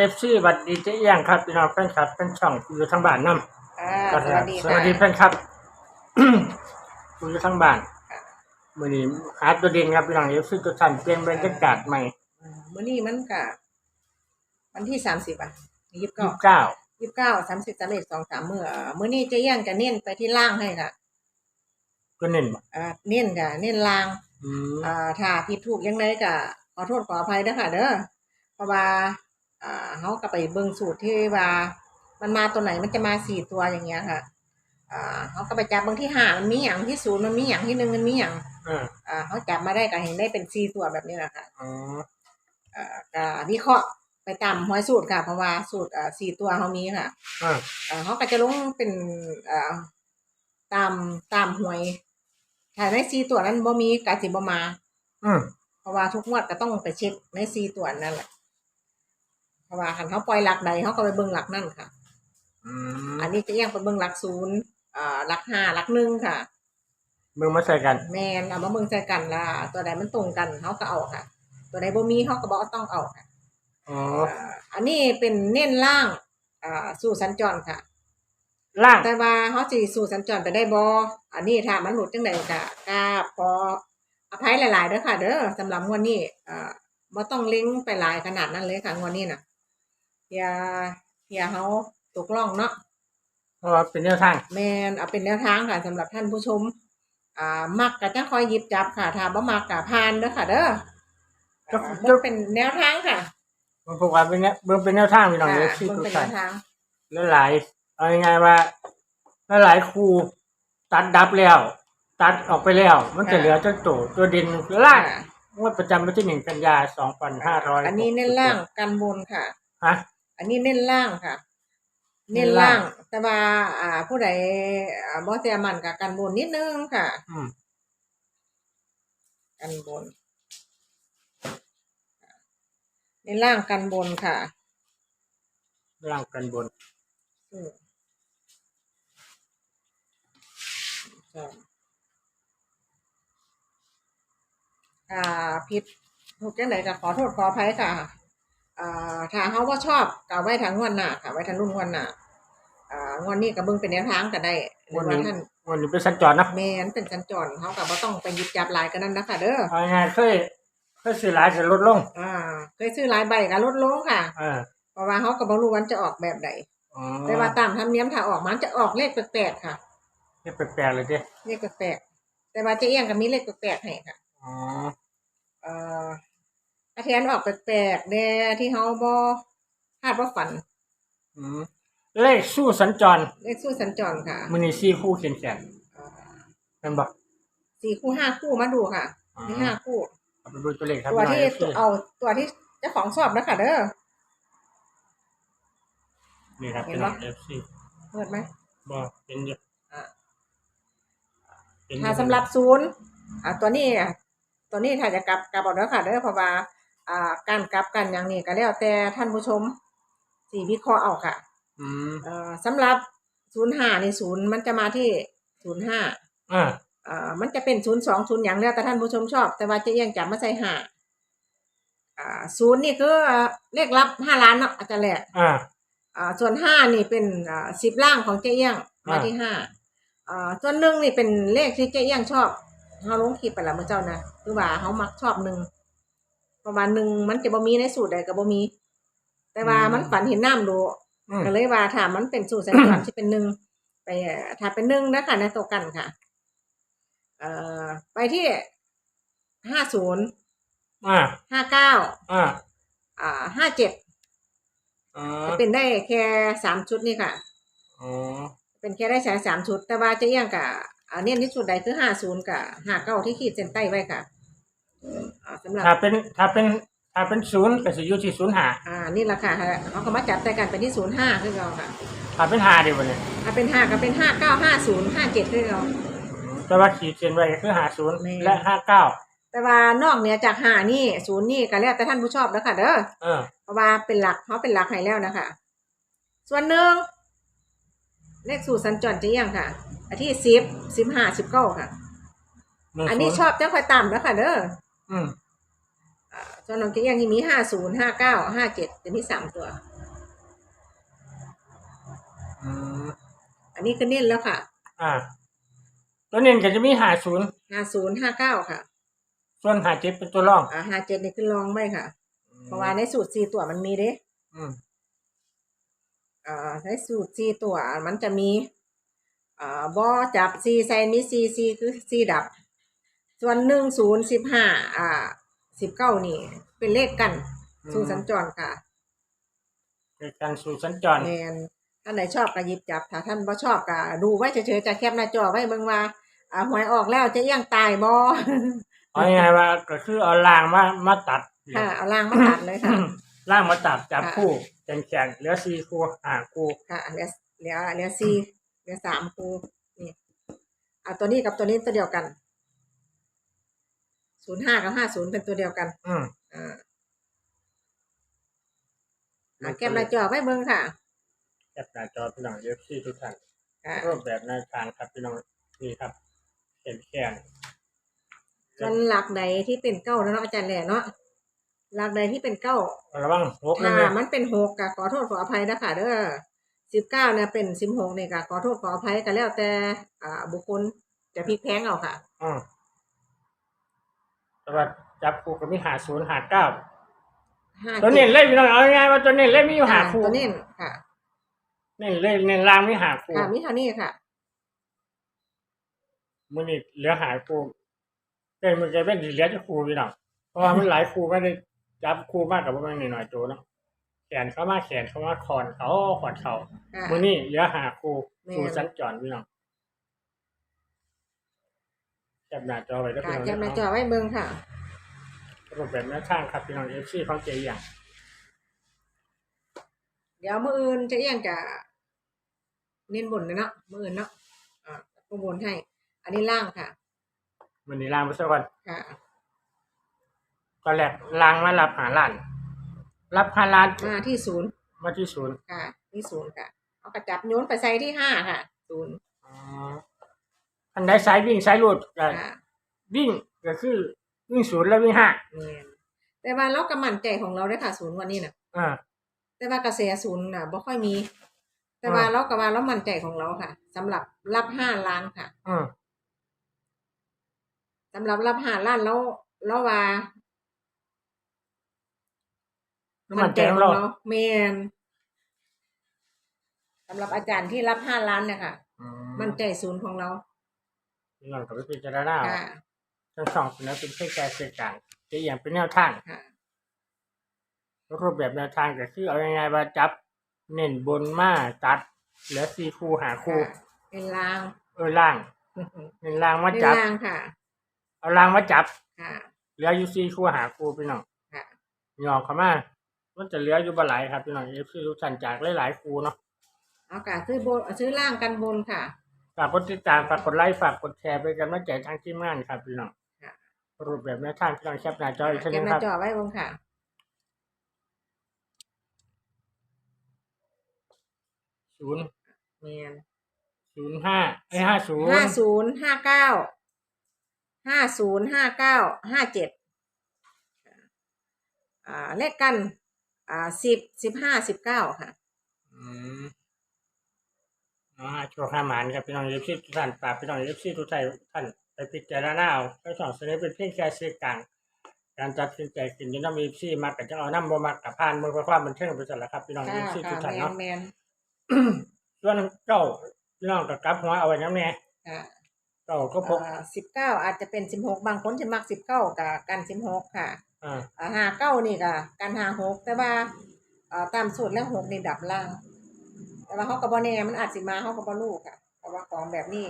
เอฟซีบัดดีเจียงครับพี่น้องแฟนคลับแฟนช่องอยู่ทางบ้านนํอ่าก็สวัสดีสค่ะวัสดีแฟนคลับ อยู่ทางบ้านมื้อนี้หาตัวเด่นครับพี่น้องเอฟซีตัวสั่นเปลี่ยนบรรยากาศใหม่อ่ามื้อนี้มันกะวันที่สามสิบอะยี่สิบยี่เก้าสิบเก้ายี่สิบเก้าสามสิบสามเอ็ดสองสามมื้ออ่ามื้อนี้เจะย่างจะเน้นไปที่ล่างให้ค่ะก็เน้นบ่อ่าเน้นค่ะเน้นล่างอืมอ่าถ้าผิดถูกยังไงกะขอโทษขออภัยเด้อค่ะเด้อเพราะว่า อ่าเขาก็ไปเบิ่งสูตรที่ว่า มันมาตัวไหนมันจะมาสี่ตัวอย่างเงี้ยค่ะ อ่าเขาก็ไปจับบางที่ห้ามันมีอย่างที่ศูนย์มันมีอย่างที่หนึ่งมันมีอย่างเอออ่าเขาจับมาได้ก็เห็นได้เป็นสี่ตัวแบบนี้แหละค่ะอ๋อเอ่อก็วิเคราะห์ไปตามหวยสูตรค่ะ เพราะว่าสูตรเอ่อสี่ตัวเขามีค่ะเออเอ่อเขาก็จะลงเป็นเอ่อตามตามหวยถ้าในสี่ตัวนั้นบ่มีกาสิบ่มา อืมเพราะว่าทุกงวดก็ต้องไปเช็คในสี่ตัวนั่นแหละ เพราะว่าคันเขาปล่อยหลักใดเขาก็ไปเบิ่งหลักนั่นค่ะ อืมอันนี้จะแยกไปเบิ่งหลักศูนย์เอ่อหลักห้าหลักหนึ่งค่ะมึงมาใส่กัน แมนเอามาเบิ่งใส่กันละตัวใดมันตรงกันเขาก็เอาค่ะ ตัวใดบ่มีเขาก็บอกว่าต้องเอาค่ะอ๋อ อ่าอันนี้เป็นเน้นล่างอ่าสู่สัญจรค่ะ ล่าง แต่ว่าเขาสิสู่สัญจรไปได้บ่อันนี้ถ้ามันหลุดจังไดก็กราบขออภัยหลายๆเด้อค่ะ เด้อสำหรับงวดนี้อ่าบ่ต้องเล็งไปหลายขนาดนั้นเลยค่ะงวดนี้น่ะ อย่าอย่าเฮาตกล่องเนาะเพราะว่าเป็นแนวทาง แม่นเอาเป็นแนวทางค่ะสำหรับท่านผู้ชม อ่ามักก็จะคอยหยิบจับค่ะถ้าบ่มักก็ผ่านเด้อค่ะ เด้ออ่ามันเป็นแนวทางค่ะมันพวกว่าเป็นแนวเบิ่งเป็นแนวทางพี่น้องค่ะเอฟซีมันตัวเป็นสั่แนนวทางหลายๆเอาง่ายๆว่าหลายๆครูตัดดับแล้ว ตัดออกไปแล้ว มันจะเหลือเจ้าตัวตัวดินล่างค่ะงวดประจำวันที่หนึ่งกันยาสองพันห้าร้อยอันนี้เน้นล่างกันบนค่ะ ฮะ อันนี้เน้นล่างค่ะ เน้เน้นนล่าล่างงแต่ว่าอ่า ผู้ใดอ่าบ่แต่มันกับกันบนนิดนึงค่ะ อืมกันบน เน้นล่างกันบนค่ะ ล่างกันบนอืมใช่อ่าผิดถูกจังไหนก็ขอโทษขออภัยค่ะอ่า ถ้าเขาว่าชอบก็ไว้ทางงวดหน้าค่ะไว้ทางรุ่นงวดหน้าอ่างวดนี้ก็เบิ่งเป็นแนวทางก็ได้หรือวันว่านี้ท่านวันนี้เป็นสัญจรนะแมนเป็นสัญจรเขาก็บ่ต้องไปหยิบจับหลายกันนั่นนะคะเด้อเอาง่ายๆเคยเคยซื้อหลายจะลดลง อ่า เคยซื้อหลายใบก็ลดลงค่ะเออเพราะว่าเขาก็บ่รู้วันจะออกแบบใดอ๋อแต่ว่าตามธรรมเนียมถ้าออกมันจะออกเลขแปลกๆค่ะนี่แปลกๆเลยเด้เลขแปลกๆแต่ว่าเจ๊เอียงก็มีเลขแปลกๆให้ค่ะอ๋อเอ่อ อาเทียนออกแปลกๆแด่ที่เฮาบ่คาดว่าฝันอืมเลขสู้สัญจรเลขสู้สัญจรค่ะมือนี้ซี่คู่เขียนแขนเอ่อเป็นบอกสี่คู่ห้าคู่มาดูค่ะอ๋อมีห้าคู่เอาไปดูตัวเลขครับตัวที่พี่น้องเอาตัวที่เจ้าของชอบนะคะเด้อนี่ครับเห็เป็นนน้ปะองเอฟซีเปิดไหมบอกเป็นเยอะอ่าเป็นเยอะถ้าสำหรับศูนย์อ่าตัวนี้อะตัวนี้ถ้าจะกลับกลับเอาเด้อค่ะเด้อเพราะว่า อ่าการกลับกันอย่างนี้ก็แล้วแต่ท่านผู้ชมสีวิเคราะห์เอาค่ะอืมเอ่อสำหรับศูนย์ห้านี่ศูนย์มันจะมาที่ศูนย์ห้าอ่าอ่ามันจะเป็นศูนย์สองศูนย์อย่างแล้วแต่ท่านผู้ชมชอบ แต่ว่าเจะยังจับมาใส่ห้าอ่าศูนย์นี่คือเลขลับห้าล้านเนาะอาจารย์แหละ อ่า อ่าส่วนห้านี่เป็นอ่าสิบล่างของเจ๊เอี้ยงมาอ่า ที่ห้าอ่าส่วนหนึ่งนี่เป็นเลขที่เจ๊เอี้ยงชอบเขาลงคลิปไปแล้วเมื่อเจ้านะคือว่าเขามักชอบหนึ่ง ประมาณหนึ่งมันจะบ่มีในสูตรใดก็บ่มี แต่ว่ามันฝันเห็นน้ำดูอืม ก็เลยว่าถ้ามันเป็นสูตรสัญญาณที่เป็นหนึ่งไปเอ่อถ้าเป็นหนึ่งนะคะในตัวกันค่ะ เอ่อไปที่ห้าศูนย์อ่าห้าเก้าอ่าอ่าห้าเจ็ดอ๋อจะเป็นได้แค่สามชุดนี่ค่ะ อ๋อเป็นแค่ได้ใช้สามชุด แต่ว่าเจะยังกับอันนี้ที่ชุดใดคือห้าศูนย์กับห้าเก้าที่ขีดเส้นใต้ไว้ค่ะอ่าสำหรับถ้าเป็นถ้าเป็นถ้าเป็นศูนย์ก็จะอยู่ที่ศูนย์หาอ่านี่ราคาเขาก็มาจับแต่กันเป็นที่ศูนย์ห้าคือเราค่ะถ้าเป็นหาดีกว่าเนี่ยถ้าเป็นห้าก็เป็นห้าเก้าห้าศูนย์ห้าเจ็ดคือเรา แต่ว่าขีดเส้นไว้ก็คือหาศูนย์แม่ และห้าเก้าแต่ว่านอกเหนือจากห้านี่ศูนย์นี่ก็แล้วแต่ท่านผู้ชอบแล้วค่ะเด้อเออเพราะว่าเป็นหลักเขาเป็นหลักให้แล้วนะคะส่วนหนึ่งเลขสูตรสัญจรจะยังค่ะอันที่สิบสิบห้าสิบเก้าค่ะ หนึ่งอันนี้ศูย์ชอบจะค่อยต่ำแล้วค่ะเด้ออืมอ่า ส่วนน้องจะยังที่มีห้าศูนย์ห้าเก้าห้าเจ็ดจะมีสามตัวออืมอันนี้ก็เน้นแล้วค่ะอ่า ตัวเน้นก็จะมีหาศูนย์ห้าศูนย์ห้าเก้าค่ะส่วนหาเจ็ดเป็นตัวรองอ่าห้าเจ็ดนี่คือลองไว้ค่ะ เพราะว่าในสูตรสี่ตัวมันมีเด้อืมอ่าในสูตรสี่ตัวมันจะมีอ่าบอจับสี่ใส่มีสี่สี่คือสี่ดับ ส่วนหนึ่งศูนย์สิบห้าอ่า สิบเก้านี่ เป็นเลขกัน สู่สัญจรค่ะเป็นการสู่สัญจรแมนท่านไหนชอบก็หยิบจับ ถ้าท่านบ่ชอบก็ดูไว้เฉยๆจะแคปหน้าจอไว้เบิ่งว่าอ่าหวยออกแล้วจะยังตายบ่เอาง่ายๆว่าก็คือเอาล่างมามาตัดค่ะเอาล่างมาตัดเลยค่ะล่างมาตัดจับค่ะคู่แข่งแข่งเหลือสี่คู่หาคู่ค่ะเหลือเหลือเหลือสี่เหลือสามคูนี่เอาตัวนี้กับตัวนี้ตัวเดียวกัน ศูนย์ห้ากับห้าศูนย์เป็นตัวเดียวกัน อืมอ่าอ่าแคปหน้าจอไว้เบิ่งค่ะ แคปหน้าจอพี่น้องเอฟซีทุกท่านค่ะ รูปแบบแนวทางครับพี่น้องนี่ครับเห็นแข่งส่วนหลักใดที่เป็นเก้าแล้วเนาะอาจารย์แหล่เนาะหลักใดที่เป็นเก้าระวังหกนะถ้าเนี่ยมันเป็นหกก็ขอโทษขออภัยนะคะเด้อสิบเก้าเนี่ยเป็นสิบหกเนี่ยก็ขอโทษขออภัยก็แล้วแต่อ่าบุคคลจะพลิกแพลงเอาค่ะ อืม แต่ว่าจับคู่ก็มีหาศูนย์หาเก้าห้าตัวเน้นเล่นพี่น้องเอาง่ายๆว่าตัวเน้นเล่นมีอยู่หาอ่าคู่ตัวนี้ค่ะเน้นเล่นเน้นล่างมีหาคู่ค่ะมิเท่านี้ค่ะมันนี่เหลือหาคู่เป็นมันจะเป็นเหลือจะคู่พี่น้องเพราะว่ามันหลายคู่ไม่ได้จับคู่มากกับว่ามันหน่อยๆตัวเนาะแขนเขามาแขนเขามาคอนเขาขอนเขาค่ะมือนี่เหลือหาคู่แม่นสู่สัญจรพี่น้อง แคปหน้าจอไว้แล้วค่ะพี่น้องแคปหน้าจอไว้เบิ่งค่ะ รูปแบบแนวทางครับพี่น้องเอฟซีของเจียงเดี๋ยวมื้ออื่นจะเอียงจะเน้นบนเลยเนาะมื้ออื่นเนาะอ่าก็บนให้ อันนี้ล่างค่ะ วันนี้ล่างไปสักวันค่ะ ตอนแรกล่างมารับหาล้าน รับหาล้านมาที่ศูนย์มาที่ศูนย์ค่ะที่ศูนย์ค่ะ เอากระจับโยนไปใส่ที่ห้าค่ะศูนย์อ๋อ อันใดสายวิ่งสายหลุดก็ค่ะวิ่งก็คือวิ่งศูนย์แล้ววิ่งห้าแม่นแต่ว่าเรากำมั่นใจของเราได้อค่ะศูนย์วันนี้น่ะ อ่า แต่ว่ากระแสศูนย์น่ะบ่ค่อยมี แต่ว่าอ่า เราก็ว่าเรามั่นใจของเราค่ะสำหรับรับห้าล้านค่ะอืมสำหรับรับห้าล้านเราเราว่าน้ำมันแจ้งเราแมนสำหรับอาจารย์ที่รับห้าล้านเนี่ยค่ะอืมั่นใจศูนย์ของเรา พี่น้องกับพิจารณาเอาค่ะทั้งสองเป็นแล้วเป็นแค่แก่เสียการเจียงเป็นแนวทาง ค่ะรูปแบบแนวทางก็คือเอาง่ายๆว่าจับ เน้นบนมาตัดเหลือสี่คู่หาคู่ค่ะเป็นลางเออล่างเน้นล่างมาเป็นจับ ลางค่ะ เอาล่างมาจับ ค่ะ เหลืออยู่สี่คู่หาคู่พี่น้องค่ะ ยองเข้ามามันจะเหลืออยู่บ่หลายครับพี่น้องเอฟซีทุกท่านจากหลายๆคู่เนาะ เอากาซื้อบนซื้อล่างกันบนค่ะ ฝากกดติดตามฝากกดไลค์ฝากกดแชร์ไปกันมาแจกทางทีมงานครับพี่น้องค่ะ รูปแบบแนวทางพี่น้องแคปหน้าจออีกทีเก็นึบงหคน้ารับจอไว้บนค่ะ ศูนย์แมนศูนย์ห้าไอ้ห้าศูนย์ห้าศูนย์ห้าเก้าห้าศูนย์ห้าเก้าห้าเจ็ดอ่าเลขกันอ่าสิบสิบห้าสิบเก้าค่ะ อืม อ่าโชว์ข้าหมานครับพี่น้องเอฟซีทุกท่านฝากพี่น้องเอฟซีทุกท่านท่านไปพิจารณาเอาไปสองเสนอเป็นเพียงแค่สื่อกลางการตัดสินใจขึ้นอยี่น้ำเอฟซีมากกับจะเอาน้ำบ่มากกับพานมือความบันเทิงไปสั่นละครับพี่น้องเอค่ะฟซีทุค่ะกท่านแมเนาะนแมนส่วนเก้าพี่น้องกับกลับหัวเอาไว้น้ำแน่ค่ะเก้าก็พกสิบเก้าอาจจะเป็นสิบหกบางคนจะมักสิบเก้ากับกันสิบหกค่ะอ่าอ่าหาเก้านี่กับกันหาหกแต่ว่าอ่าตามสูตรแล้วหกนี่ดับล่าง แต่ว่าเขากับบอแน่มันอาจสิมาเขากับบอลูกค่ะแต่ว่าของแบบนี้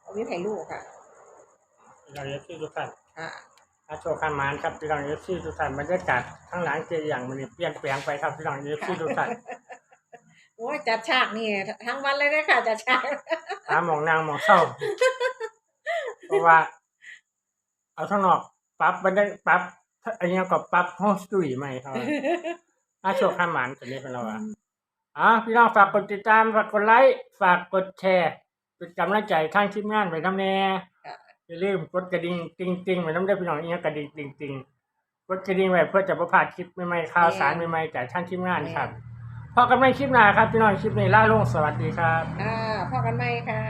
เอาวิไผ่ลูกค่ะพี่น้องเอฟซีทุกท่านค่ะ อาโชว์ข้าหมานครับพี่น้องเอฟซีทุกท่านบรรยากาศทั้งหลังเจออย่างมันนี่เปลี่ยนแปลงไปครับพี่น้องเอฟซีทุกท่านโอ้ยจัดฉากนี่ทั้งวันเลยนะค่ะจัดฉากหาหมองนางหมองเศร้าเพราะว่า เอาข้างนอกปรั๊บมันได้ปรั๊บอันนี้ก็ปรั๊บห้องสตุยใหม่ครับอาโชว์ข้าหมานตัวนี้เป็นเราอะ อะพี่น้องฝากกดติดตามฝากกดไลค์ฝากกดแชร์เป็นกำลังใจทางทีมงานไปน้ำแน่ค่ะอย่าลืมกดกระดิ่งติงติงๆไว้น้ำได้พี่น้องอีกกระดิ่งติงติงๆกดกระดิ่งไว้เพื่อจะประพลาดคลิปใหม่ๆข่าวสารใหม่ๆจากทางทีมงานครับพอกันไม่คลิปหน้าครับพี่น้องคลิปนี้ล่าลงสวัสดีครับ อ่าพอกันไหมค่ะ